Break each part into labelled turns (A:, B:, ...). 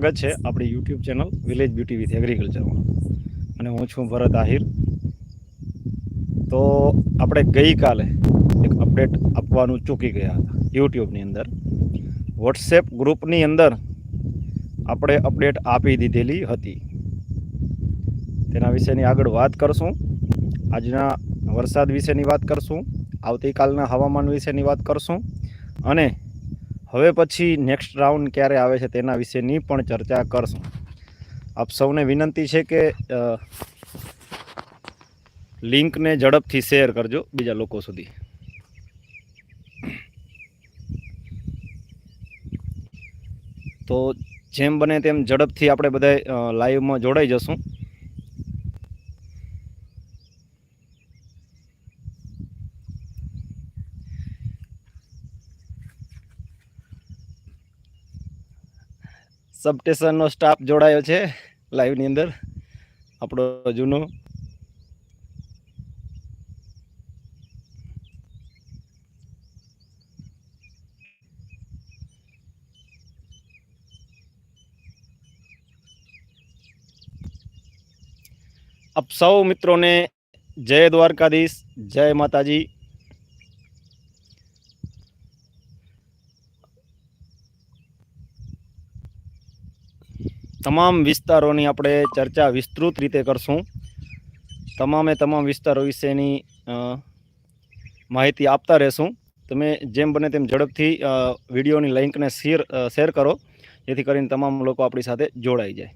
A: સ્વાગત છે આપણી YouTube channel village beauty with એગ્રીકલ્ચરમાં અને હું છું ભરત આહિર. તો આપણે ગઈકાલે એક અપડેટ આપવાનું ચૂકી ગયા હતા યુટ્યુબની અંદર. વોટ્સએપ ગ્રુપની અંદર આપણે અપડેટ આપી દીધેલી હતી. તેના વિશેની આગળ વાત કરશું. આજના વરસાદ વિશેની વાત કરશું. આવતીકાલના હવામાન વિશેની વાત કરશું. અને હવે પછી નેક્સ્ટ રાઉન્ડ ક્યારે આવે છે તેના વિશેની પણ ચર્ચા કરશું. આપ સૌને વિનંતી છે કે લિંકને ઝડપથી શેર કરજો બીજા લોકો સુધી. તો જેમ બને તેમ ઝડપથી આપણે બધા લાઈવમાં જોડાઈ જશું. સબ સ્ટેશનનો સ્ટાફ જોડાયો છે લાઈવની અંદર. આપણો જૂનો. આપ સૌ મિત્રોને જય દ્વારકાધીશ, જય માતાજી. તમામ વિસ્તારોની આપણે ચર્ચા વિસ્તૃત રીતે કરશું. તમામે તમામ વિસ્તારો વિશેની માહિતી આપતા રહેશું. તમે જેમ બને તેમ ઝડપથી વિડીયોની લિંકને શેર શેર કરો. જેથી કરીને તમામ લોકો આપણી સાથે જોડાઈ જાય.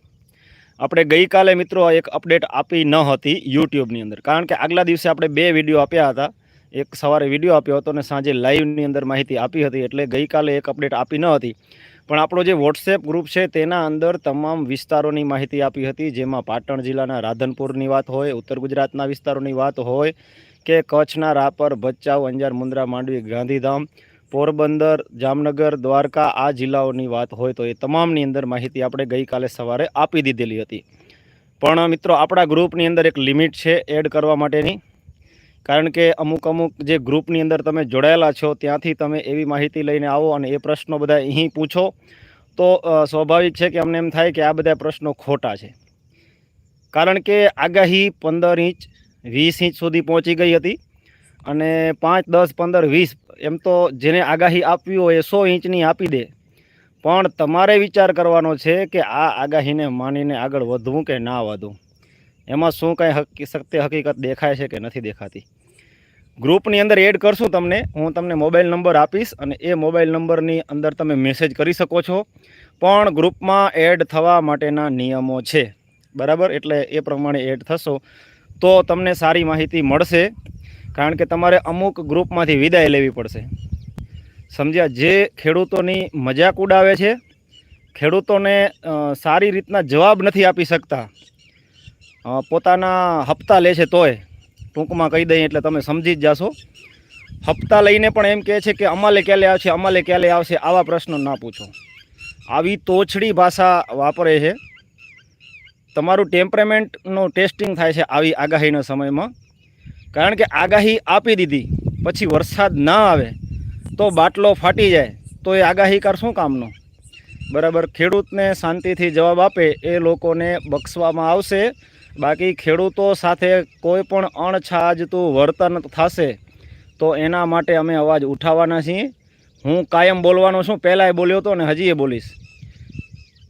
A: આપણે ગઈકાલે મિત્રો એક અપડેટ આપી ન હતી યુટ્યુબની અંદર. કારણ કે આગલા દિવસે આપણે બે વીડિયો આપ્યા હતા. એક સવારે વીડિયો આપ્યો હતો અને સાંજે લાઈવની અંદર માહિતી આપી હતી. એટલે ગઈકાલે એક અપડેટ આપી ન હતી. પણ આપણો જે વોટ્સએપ ગ્રુપ છે, તેના અંદર તમામ વિસ્તારોની માહિતી આપી હતી, જેમાં પાટણ જિલ્લાના રાધનપુરની વાત હોય, ઉત્તર ગુજરાતના વિસ્તારોની વાત હોય, કે કચ્છના રાપર, ભચાઉ, અંજાર, મુન્દ્રા, માંડવી, ગાંધીધામ, પોરબંદર, જામનગર, દ્વારકા, આ જિલ્લાઓની વાત હોય, તો એ તમામની અંદર માહિતી આપણે ગઈકાલે સવારે આપી દીધેલી હતી. પણ મિત્રો, આપણા ગ્રુપની અંદર એક લિમિટ છે એડ કરવા માટેની. કારણ કે અમુક અમુક જે ગ્રુપની અંદર તમે જોડાયેલા છો, ત્યાંથી તમે એવી માહિતી લઈને આવો અને એ પ્રશ્નો બધા અહીં પૂછો. તો સ્વાભાવિક છે કે અમને એમ થાય કે આ બધા પ્રશ્નો ખોટા છે. કારણ કે આગાહી પંદર ઇંચ, વીસ ઇંચ સુધી પહોંચી ગઈ હતી અને પાંચ, દસ, પંદર, વીસ એમ તો જેને આગાહી આપવી હોય એ સો ઇંચની આપી દે. પણ તમારે વિચાર કરવાનો છે કે આ આગાહીને માનીને આગળ વધવું કે ના વધવું. એમાં શું કાંઈ સત્ય હકીકત દેખાય છે કે નથી દેખાતી? ગ્રુપની અંદર એડ કરશું તમને, હું તમને મોબાઈલ નંબર આપીશ અને એ મોબાઈલ નંબરની અંદર તમે મેસેજ કરી શકો છો. પણ ગ્રુપમાં એડ થવા માટેના નિયમો છે. બરાબર? એટલે એ પ્રમાણે એડ થશો તો તમને સારી માહિતી મળશે. કારણ કે તમારે અમુક ગ્રુપમાંથી વિદાય લેવી પડશે. સમજ્યા? જે ખેડૂતોની મજાક ઉડાવે છે, ખેડૂતોને સારી રીતના જવાબ નથી આપી શકતા. પોતાના હપ્તા લે છે તોય. ટૂંકમાં કહી દઈએ એટલે તમે સમજી જ જાશો. હપ્તા લઈને પણ એમ કહે છે કે અમાલે ક્યારે આવશે, અમાલે ક્યારે આવશે, આવા પ્રશ્નો ના પૂછો. આવી તોછડી ભાષા વાપરે છે. તમારું ટેમ્પરેમેન્ટનું ટેસ્ટિંગ થાય છે આવી આગાહીના સમયમાં. કારણ કે આગાહી આપી દીધી, પછી વરસાદ ના આવે, તો બાટલો ફાટી જાય, તો એ આગાહીકાર શું કામનો? બરાબર, ખેડૂતને શાંતિથી જવાબ આપે, એ લોકોને બક્ષવામાં આવશે બાકી ખેડૂતો સાથે કોઈ પણ અણછાજતું વર્તન થશે, તો એના માટે અમે અવાજ ઉઠાવવાના છીએ. હું કાયમ બોલવાનો છું. પહેલાંય બોલ્યો હતો ને હજી એ બોલીશ.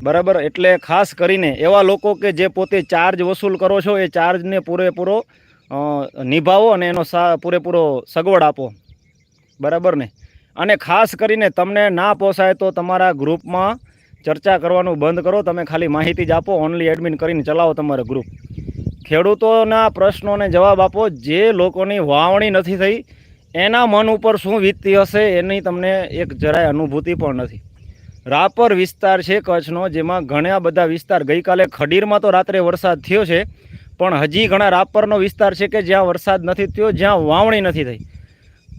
A: બરાબર? એટલે ખાસ કરીને એવા લોકો કે જે પોતે ચાર્જ વસૂલ કરો છો, એ ચાર્જને પૂરેપૂરો નિભાવો અને એનો પૂરેપૂરો સગવડ આપો. બરાબર ને? અને ખાસ કરીને તમને ના પોસાય તો તમારા ગ્રુપમાં ચર્ચા કરવાનું બંધ કરો. તમે ખાલી માહિતી જ આપો. ઓનલી એડમિન કરીને ચલાવો તમારું ગ્રુપ. ખેડૂતોના પ્રશ્નોને જવાબ આપો. જે લોકોની વાવણી નથી થઈ, એના મન ઉપર શું વીતતી હશે એની તમને એક જરાય અનુભૂતિ પણ નથી. રાપર વિસ્તાર છે કચ્છનો, જેમાં ઘણા બધા વિસ્તાર, ગઈકાલે ખડીરમાં તો રાત્રે વરસાદ થયો છે, પણ હજી ઘણા રાપરનો વિસ્તાર છે કે જ્યાં વરસાદ નથી થયો, જ્યાં વાવણી નથી થઈ.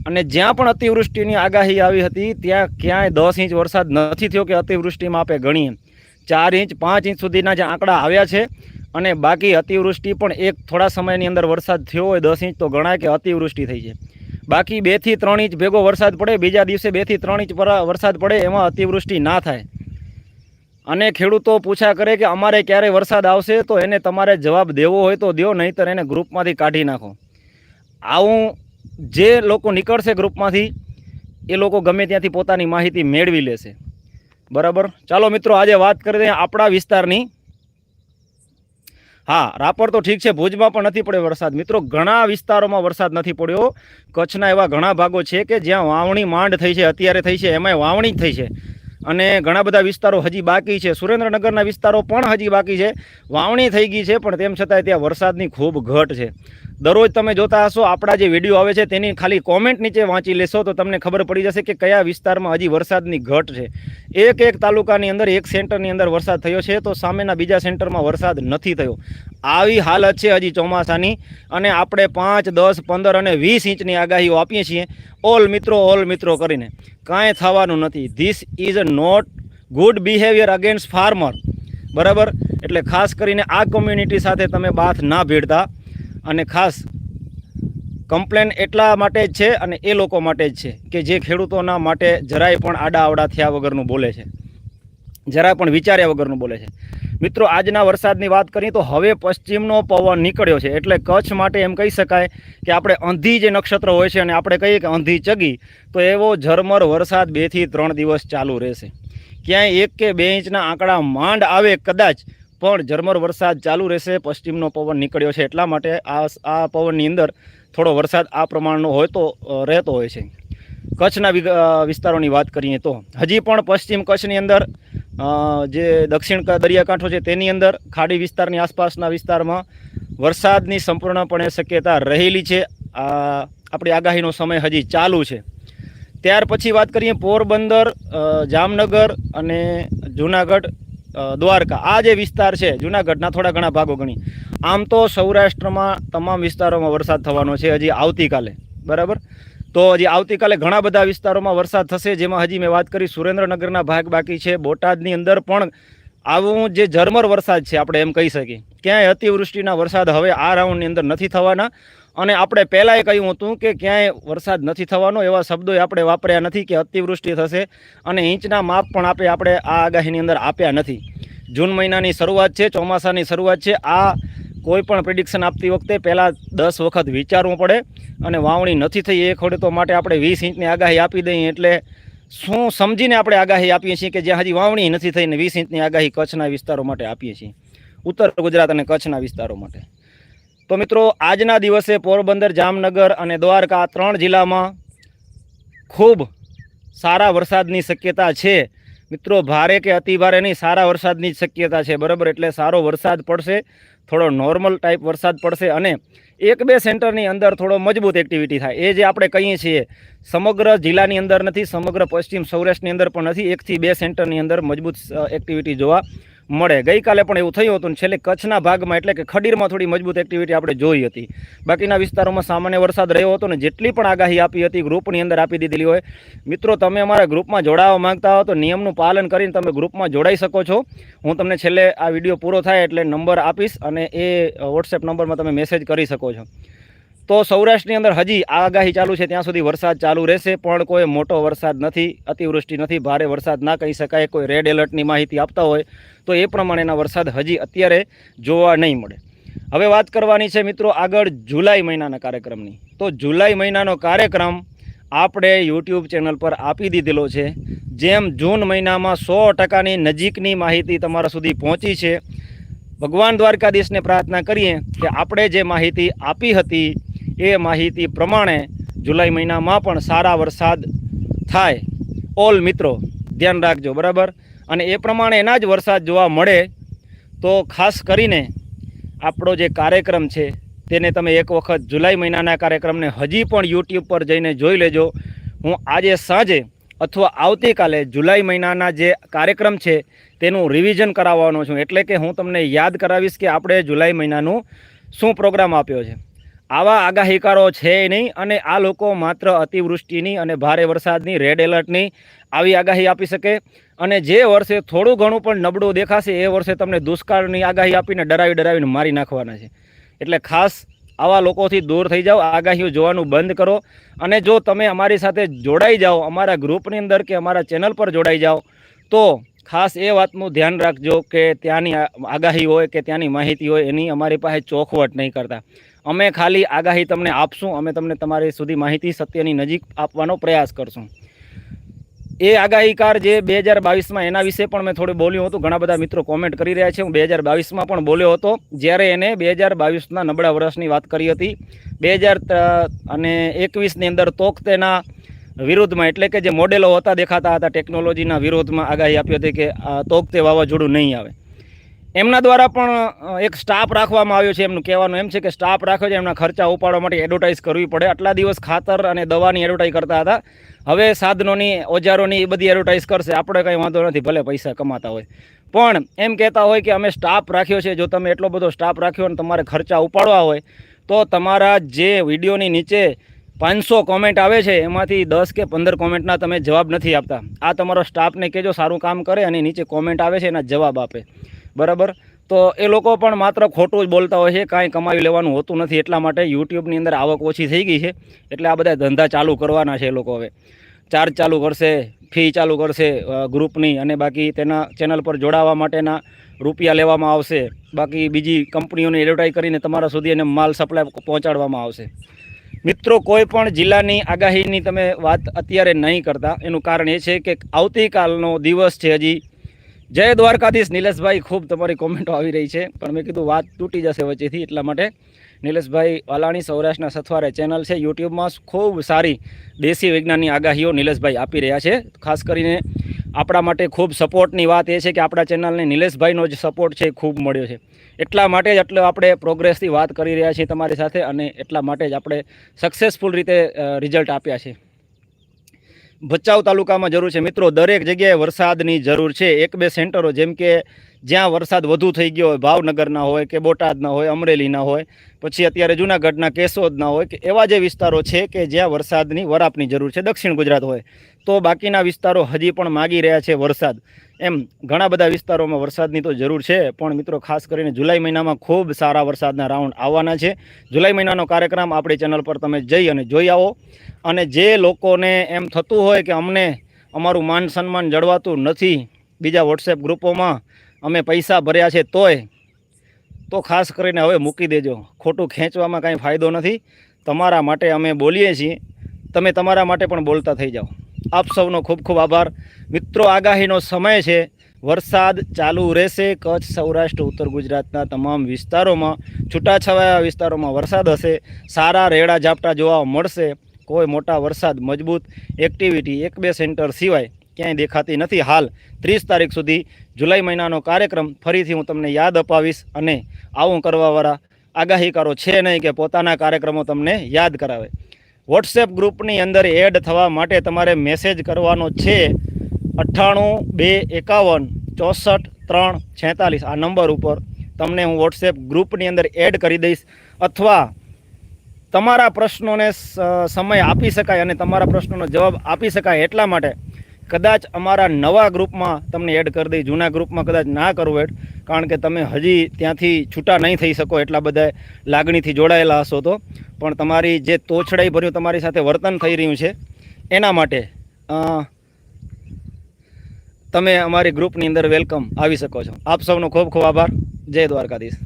A: અને જ્યાં પણ અતિવૃષ્ટિની આગાહી આવી હતી, ત્યાં ક્યાંય દસ ઇંચ વરસાદ નથી થયો કે અતિવૃષ્ટિમાં આપે ગણીએ. ચાર ઇંચ, પાંચ ઇંચ સુધીના જે આંકડા આવ્યા છે અને બાકી અતિવૃષ્ટિ પણ એક થોડા સમયની અંદર વરસાદ થયો હોય, દસ ઇંચ તો ગણાય કે અતિવૃષ્ટિ થઈ છે. બાકી બેથી ત્રણ ઇંચ ભેગો વરસાદ પડે, બીજા દિવસે બેથી ત્રણ ઇંચ પર- વરસાદ પડે, એમાં અતિવૃષ્ટિ ના થાય. અને ખેડૂતો પૂછા કરે કે અમારે ક્યારે વરસાદ આવશે, તો એને તમારે જવાબ દેવો હોય તો દો નહીંતર એને ગ્રુપમાંથી કાઢી નાખો. આવું જે લોકો નીકળશે ગ્રુપમાંથી, એ લોકો ગમે ત્યાંથી પોતાની માહિતી મેળવી લેશે. બરાબર? ચાલો મિત્રો, આજે વાત કરી દઈએ આપણા વિસ્તારની. હા, રાપર તો ઠીક છે, ભુજમાં પણ નથી પડ્યો વરસાદ. મિત્રો, ઘણા વિસ્તારોમાં વરસાદ નથી પડ્યો. કચ્છના એવા ઘણા ભાગો છે કે જ્યાં વાવણી માંડ થઈ છે, અત્યારે થઈ છે, એમાંય વાવણી જ થઈ છે. અને ઘણા બધા વિસ્તારો હજી બાકી છે. સુરેન્દ્રનગરના વિસ્તારો પણ હજી બાકી છે. વાવણી થઈ ગઈ છે, પણ તેમ છતાંય ત્યાં વરસાદની ખૂબ ઘટ છે. દરરોજ તમે જોતા હશો, આપણા જે વીડિયો આવે છે તેની ખાલી કોમેન્ટ નીચે વાંચી લેશો તો તમને ખબર પડી જશે કે કયા વિસ્તારમાં હજી વરસાદની ઘટ છે. એક એક તાલુકાની અંદર, એક સેન્ટરની અંદર વરસાદ થયો છે તો સામેના બીજા સેન્ટરમાં વરસાદ નથી થયો. આવી હાલત છે હજી ચોમાસાની અને આપણે પાંચ, દસ, પંદર અને વીસ ઇંચની આગાહીઓ આપીએ છીએ. ઓલ મિત્રો ઓલ મિત્રો કરીને. કાંઈ થવાનું નથી. This is not good behaviour against farmer બરાબર? એટલે ખાસ કરીને આ કોમ્યુનિટી સાથે તમે બાથ ના ભેડતા અને ખાસ કમ્પ્લેન એટલા માટે જ છે અને એ લોકો માટે જ છે કે જે ખેડૂતોના માટે જરાય પણ આડા આવડા થયા વગરનું બોલે છે. જરાય પણ વિચાર્યા વગરનું બોલે છે. મિત્રો, આજના વરસાદની વાત કરીએ તો હવે પશ્ચિમનો પવન નીકળ્યો છે એટલે કચ્છ માટે એમ કહી શકાય કે આપણે અંધી જે નક્ષત્ર હોય છે અને આપણે કહીએ કે અંધી ચગી, તો એવો ઝરમર વરસાદ બેથી ત્રણ દિવસ ચાલુ રહેશે. ક્યાંય એક કે બે ઇંચના આંકડા માંડ આવે કદાચ પણ ઝરમર વરસાદ ચાલુ રહેશે. પશ્ચિમનો પવન નીકળ્યો છે એટલા માટે આ આ પવનની અંદર થોડો વરસાદ આ પ્રમાણનો હોય તો રહેતો હોય છે. કચ્છના વિસ્તારોની વાત કરીએ તો હજી પણ પશ્ચિમ કચ્છની અંદર જે દક્ષિણ દરિયાકાંઠો છે તેની અંદર ખાડી વિસ્તારની આસપાસના વિસ્તારમાં વરસાદની સંપૂર્ણપણે શક્યતા રહેલી છે. આપણી આગાહીનો સમય હજી ચાલુ છે. ત્યાર પછી વાત કરીએ પોરબંદર જામનગર અને જુનાગઢ દ્વારકા. આ જે વિસ્તાર છે, જુનાગઢના થોડા ઘણા ભાગો ગણી. આમ તો સૌરાષ્ટ્રમાં તમામ વિસ્તારોમાં વરસાદ થવાનો છે હજી આવતીકાલે. બરાબર? તો હજી આવતીકાલે ઘણા બધા વિસ્તારોમાં વરસાદ થશે, જેમાં હજી મેં વાત કરી, સુરેન્દ્રનગરના ભાગ બાકી છે, બોટાદની અંદર પણ આવું જે ઝરમર વરસાદ છે, આપણે એમ કહી શકીએ. ક્યાંય અતિવૃષ્ટિના વરસાદ હવે આ રાઉન્ડની અંદર નથી થવાના. અને આપણે પહેલાંય કહ્યું હતું કે ક્યાંય વરસાદ નથી થવાનો, એવા શબ્દોય આપણે વાપર્યા નથી કે અતિવૃષ્ટિ થશે અને ઇંચના માપ પણ આપણે આપણે આ આગાહીની અંદર આપ્યા નથી. જૂન મહિનાની શરૂઆત છે, ચોમાસાની શરૂઆત છે, આ કોઈ પણ પ્રિડિક્શન આપતી વખતે પહેલાં દસ વખત વિચારવું પડે અને વાવણી નથી થઈ એ ખેડૂતો માટે આપણે વીસ ઇંચની આગાહી આપી દઈએ એટલે શું સમજીને આપણે આગાહી આપીએ છીએ કે જ્યાં હજી વાવણી નથી થઈને વીસ ઇંચની આગાહી કચ્છના વિસ્તારો માટે આપીએ છીએ? ઉત્તર ગુજરાત અને કચ્છના વિસ્તારો માટે. તો મિત્રો, આજના દિવસે પોરબંદર, જામનગર અને દ્વારકા ત્રણ જિલ્લામાં ખૂબ સારા વરસાદની શક્યતા છે. મિત્રો, ભારે કે અતિ ભારે નહીં, સારા વરસાદની જ શક્યતા છે. બરાબર, એટલે સારો વરસાદ પડશે, થોડો નોર્મલ ટાઈપ વરસાદ પડશે અને એક બે સેન્ટરની અંદર થોડો મજબૂત એક્ટિવિટી થાય. એ જે આપણે કહીએ છીએ, સમગ્ર જિલ્લાની અંદર નથી, સમગ્ર પશ્ચિમ સૌરાષ્ટ્રની અંદર પણ નથી. એકથી બે સેન્ટરની અંદર મજબૂત એક્ટિવિટી જોવા મળે. ગઈકાલે પણ એવું થયું હતું છેલ્લે કચ્છના ભાગમાં એટલે કે ખડીરમાં થોડી મજબૂત એક્ટિવિટી આપણે જોઈ હતી. બાકીના વિસ્તારોમાં સામાન્ય વરસાદ રહ્યો હતો ને જેટલી પણ આગાહી આપી હતી, ગ્રુપની અંદર આપી દીધેલી હોય. મિત્રો, તમે અમારા ગ્રુપમાં જોડાવા માંગતા હો તો નિયમનું પાલન કરીને તમે ગ્રુપમાં જોડાઈ શકો છો. હું તમને છેલ્લે આ વીડિયો પૂરો થાય એટલે નંબર આપીશ અને એ વોટ્સએપ નંબરમાં તમે મેસેજ કરી શકો છો. તો સૌરાષ્ટ્રની અંદર હજી આગાહી ચાલુ છે, ત્યાં સુધી વરસાદ ચાલુ રહેશે, પણ કોઈ મોટો વરસાદ નથી, અતિવૃષ્ટિ નથી, ભારે વરસાદ ના કહી શકાય, કોઈ રેડ એલર્ટની માહિતી આપતા હોય, તો એ પ્રમાણેના વરસાદ હજી અત્યારે જોવા નહીં મળે. હવે વાત કરવાની છે મિત્રો આગળ જુલાઈ મહિનાના કાર્યક્રમની. તો જુલાઈ મહિનાનો કાર્યક્રમ આપણે યુટ્યુબ ચેનલ પર આપી દીધેલો છે, જેમ જૂન મહિનામાં સો ટકાની નજીકની માહિતી તમારા સુધી પહોંચી છે. ભગવાન દ્વારકાધીશને પ્રાર્થના કરીએ કે આપણે જે માહિતી આપી હતી એ માહિતી પ્રમાણે જુલાઈ મહિનામાં પણ સારા વરસાદ થાય. ઓલ મિત્રો, ધ્યાન રાખજો, બરાબર? અને એ પ્રમાણે એના જ વરસાદ જોવા મળે તો ખાસ કરીને આપણો જે કાર્યક્રમ છે, તેને તમે એક વખત જુલાઈ મહિનાના કાર્યક્રમને હજી પણ યુટ્યુબ પર જઈને જોઈ લેજો. હું આજે સાંજે અથવા આવતીકાલે જુલાઈ મહિનાના જે કાર્યક્રમ છે, તેનું રિવિઝન કરાવવાનો છું. એટલે કે હું તમને યાદ કરાવીશ કે આપણે જુલાઈ મહિનાનું શું પ્રોગ્રામ આપ્યો છે. આવા આગાહીકારો છે નહીં અને આ લોકો માત્ર અતિવૃષ્ટિની અને ભારે વરસાદની રેડ એલર્ટની આવી આગાહી આપી શકે. અને જે વર્ષે થોડું ઘણું પણ નબળું દેખાશે, એ વર્ષે તમને દુષ્કાળની આગાહી આપીને ડરાવી ડરાવીને મારી નાખવાના છે. એટલે ખાસ આવા લોકોથી દૂર થઈ જાઓ, આગાહીઓ જોવાનું બંધ કરો. અને જો તમે અમારી સાથે જોડાઈ જાઓ, અમારા ગ્રુપની અંદર કે અમારા ચેનલ પર જોડાઈ જાઓ, તો ખાસ એ વાતનું ધ્યાન રાખજો કે ત્યાંની આગાહી હોય કે ત્યાંની માહિતી હોય એની અમારી પાસે ચોખવટ નહીં કરતા. અમે ખાલી આગાહી તમને આપશું, અમે તમને તમારી સુધી માહિતી સત્યની નજીક આપવાનો પ્રયાસ કરશું. એ આગાહીકાર જે બે હજાર બાવીસમાં એના વિશે પણ મેં થોડું બોલ્યું હતું, ઘણા બધા મિત્રો કોમેન્ટ કરી રહ્યા છે. હું બે હજાર બાવીસમાં પણ બોલ્યો હતો, જ્યારે એને બે હજાર બાવીસના નબળા વર્ષની વાત કરી હતી. બે હજાર અને એકવીસની અંદર તોકતેના વિરોધમાં એટલે કે જે મોડેલો હોતા, દેખાતા હતા ટેકનોલોજીના વિરોધમાં આગાહી આપી હતી કે આ તોકતે વાવાઝોડું નહીં આવે. એમના દ્વારા પણ એક સ્ટાફ રાખવામાં આવ્યો છે, એમનું કહેવાનું એમ છે કે સ્ટાફ રાખ્યો છે, એમના ખર્ચા ઉપાડવા માટે એડવર્ટાઇઝ કરવી પડે. આટલા દિવસ ખાતર અને દવાની એડવર્ટાઇઝ કરતા હતા. હવે સાધનોની, ઓજારોની એ બધી એડવર્ટાઇઝ કરશે. આપણે કંઈ વાંધો નથી, ભલે પૈસા કમાતા હોય. પણ એમ કહેતા હોય કે અમે સ્ટાફ રાખ્યો છે. જો તમે એટલો બધો સ્ટાફ રાખ્યો અને તમારે ખર્ચા ઉપાડવા હોય, તો તમારા જે વિડીયોની નીચે પાંચસો કોમેન્ટ આવે છે, એમાંથી દસ કે પંદર કોમેન્ટના તમે જવાબ નથી આપતા. આ તમારો સ્ટાફને કહેજો, સારું કામ કરે અને નીચે કોમેન્ટ આવે છે, એના જવાબ આપે. બરાબર? તો એ લોકો પણ માત્ર ખોટું જ બોલતા હોય છે, કાંઈ કમાવી લેવાનું હોતું નથી, એટલા માટે યુટ્યુબની અંદર આવક ઓછી થઈ ગઈ છે, એટલે આ બધા ધંધા ચાલુ કરવાના છે એ લોકો હવે. ચાર્જ ચાલુ કરશે, ફી ચાલુ કરશે ગ્રુપની અને બાકી તેના ચેનલ પર જોડાવા માટેના રૂપિયા લેવામાં આવશે. બાકી બીજી કંપનીઓની એડવર્ટાઈઝ કરીને તમારા સુધી એને માલ સપ્લાય પહોંચાડવામાં આવશે. મિત્રો, કોઈ પણ જિલ્લાની આગાહીની તમે વાત અત્યારે નહીં કરતા. એનું કારણ એ છે કે આવતીકાલનો દિવસ છે હજી. જય દ્વારકાધીશ નિલેશભાઈ, ખૂબ તમારી કોમેન્ટો આવી રહી છે. પણ મેં કીધું વાત તૂટી જશે વચ્ચેથી, એટલા માટે નિલેશભાઈ વાલાણી સૌરાષ્ટ્રના સથવારે ચેનલ છે યુટ્યુબમાં ખૂબ સારી દેશી વિજ્ઞાનની આગાહીઓ નિલેશભાઈ આપી રહ્યા છે. ખાસ કરીને આપણા માટે ખૂબ સપોર્ટની વાત એ છે કે આપણા ચેનલને નિલેશભાઈનો જે સપોર્ટ છે, એ ખૂબ મળ્યો છે. એટલા માટે જ એટલે આપણે પ્રોગ્રેસથી વાત કરી રહ્યા છીએ તમારી સાથે અને એટલા માટે જ આપણે સક્સેસફુલ રીતે રિઝલ્ટ આપ્યા છે. ભચાઉ તાલુકામાં જરૂર છે. મિત્રો, દરેક જગ્યાએ વરસાદની જરૂર છે. એક બે સેન્ટરો, જેમ કે જ્યાં વરસાદ વધુ થઈ ગયો હોય, ભાવનગરના હોય કે બોટાદના હોય, અમરેલીના હોય, પછી અત્યારે જૂનાગઢના, કેશોદના હોય, કે એવા જે વિસ્તારો છે કે જ્યાં વરસાદની, વરાપની જરૂર છે. દક્ષિણ ગુજરાત હોય. તો બાકીના વિસ્તારો હજી પણ માગી રહ્યા છે વરસાદ. એમ ઘણા બધા વિસ્તારોમાં વરસાદની તો જરૂર છે, પણ મિત્રો ખાસ કરીને જુલાઈ મહિનામાં ખૂબ સારા વરસાદના રાઉન્ડ આવવાના છે. જુલાઈ મહિનાનો કાર્યક્રમ આપણી ચેનલ પર તમે જઈ અને જોઈ આવો. અને જે લોકોને એમ થતું હોય કે અમને અમારું માન સન્માન જળવાતું નથી બીજા વોટ્સએપ ગ્રુપોમાં, અમે પૈસા ભર્યા છે તોય, તો ખાસ કરીને હવે મૂકી દેજો. ખોટું ખેંચવામાં કાંઈ ફાયદો નથી. તમારા માટે અમે બોલીએ છીએ. તમે તમારા માટે પણ બોલતા થઈ જાઓ. આપ સૌનો ખૂબ ખૂબ આભાર. મિત્રો, આગાહીનો સમય છે. વરસાદ ચાલુ રહેશે. કચ્છ, સૌરાષ્ટ્ર, ઉત્તર ગુજરાતના તમામ વિસ્તારોમાં, છૂટાછવાયા વિસ્તારોમાં વરસાદ હશે. સારા રેડા ઝાપટા જોવા મળશે. કોઈ મોટા વરસાદ મજબૂત એક્ટિવિટી એક બે સેન્ટર સિવાય ક્યાંય દેખાતી નથી. હાલ ત્રીસ તારીખ સુધી જુલાઈ મહિનાનો કાર્યક્રમ ફરીથી હું તમને યાદ અપાવીશ અને આવું કરવાવાળા આગાહીકારો છે નહીં કે પોતાના કાર્યક્રમો તમને યાદ કરાવે. વોટ્સએપ ગ્રુપની અંદર એડ થવા માટે તમારે મેસેજ કરવાનો છે અઠ્ઠાણું બે એકાવન ચોસઠ ત્રણ છેતાલીસ. આ નંબર ઉપર તમને હું વોટ્સએપ ગ્રુપની અંદર એડ કરી દઈશ. અથવા તમારા પ્રશ્નોને સમય આપી શકાય અને તમારા પ્રશ્નોનો જવાબ આપી શકાય એટલા માટે કદાચ અમારા નવા ગ્રુપમાં તમને એડ કરી દઈ જૂના ગ્રુપમાં કદાચ ના કરવું એડ કારણ કે તમે હજી ત્યાંથી છૂટા નહીં થઈ શકો એટલા બધા લાગણીથી જોડાયેલા હશો તો. પણ તમારી જે તોછડાઈ ભર્યું તમારી સાથે વર્તન થઈ રહ્યું છે, એના માટે તમે અમારી ગ્રુપની અંદર વેલકમ આવી શકો છો. આપ સૌનો ખૂબ ખૂબ આભાર. જય દ્વારકાધીશ.